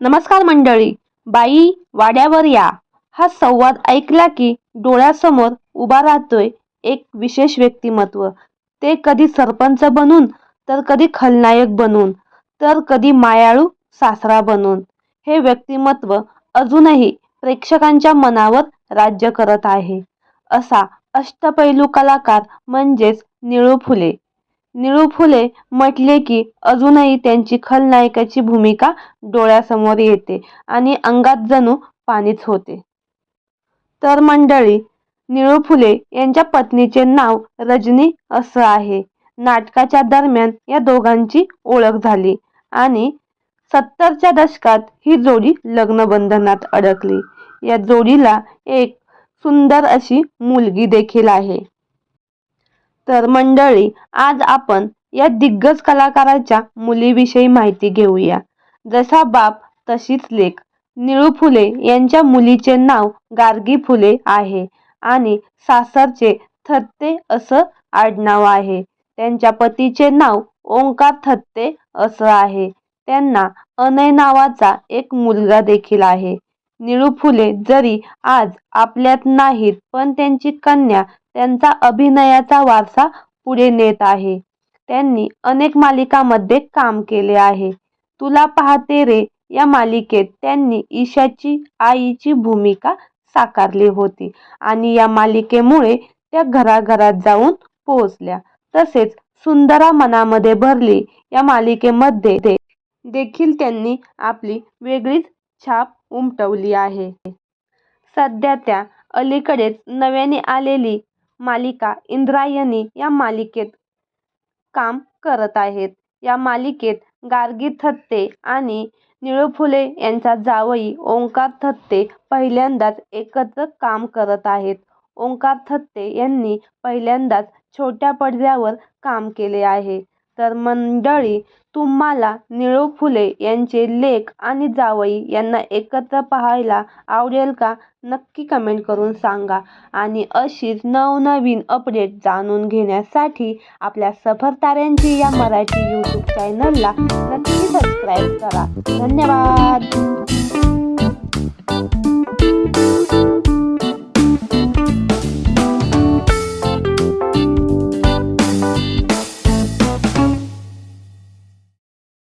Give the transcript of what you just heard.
नमस्कार मंडळी बाई वाड्यावर या. हा संवाद ऐकला की डोळ्यासमोर उभा राहतोय एक विशेष व्यक्तिमत्व. ते कधी सरपंच बनून तर कधी खलनायक बनून तर कधी मायाळू सासरा बनून. हे व्यक्तिमत्व अजूनही प्रेक्षकांच्या मनावर राज्य करत आहे. असा अष्टपैलू कलाकार म्हणजेच निळू फुले. निळू फुले म्हटले की अजूनही त्यांची खलनायकाची भूमिका डोळ्यासमोर येते आणि अंगात जणू पाणीच होते. तर मंडळी निळू फुले यांच्या पत्नीचे नाव रजनी असं आहे. नाटकाच्या दरम्यान या दोघांची ओळख झाली आणि सत्तरच्या दशकात ही जोडी लग्नबंधनात अडकली. या जोडीला एक सुंदर अशी मुलगी देखील आहे. तर मंडळी आज आपण या दिग्गज कलाकाराच्या मुलीविषयी माहिती घेऊया. जसा बाप तशीच लेख. निळू फुले यांच्या मुलीचे नाव गार्गी फुले आहे आणि सासरचे थत्ते असं आडनाव आहे. त्यांच्या पतीचे नाव ओंकार थत्ते असं आहे. त्यांना अनय नावाचा एक मुलगा देखील आहे. निळू फुले जरी आज आपल्यात नाहीत पण त्यांची कन्या त्यांचा अभिनयाचा वारसा पुढे नेत आहे. त्यांनी अनेक मालिकांमध्ये काम केले आहे. तुला पाहते रे या मालिकेत त्यांनी ईशाची आईची भूमिका साकारली होती आणि या मालिकेमुळे त्या घराघरात जाऊन पोहोचल्या. तसेच सुंदरा मनामध्ये भरली या मालिकेमध्ये देखील त्यांनी आपली वेगळीच छाप उमटवली आहे. सध्या त्या अलीकडेच नव्याने आलेली मालिका इंद्रायणी या मालिकेत काम करत आहेत. या मालिकेत गार्गी थत्ते आणि निळू फुले यांचा जावई ओंकार थत्ते पहिल्यांदाच एकत्र काम करत आहेत. ओंकार थत्ते यांनी पहिल्यांदाच छोट्या पडद्यावर काम केले आहे. तर मंडळी तुम्हाला निळू फुले यांचे लेक आणि जावई यांना एकत्र पाहायला आवडेल का? नक्की कमेंट करून सांगा. आणि अशीच नवनवीन अपडेट जाणून घेण्यासाठी आपल्या सफरताऱ्यांची या मराठी यूट्यूब चॅनलला नक्की सबस्क्राईब करा. धन्यवाद!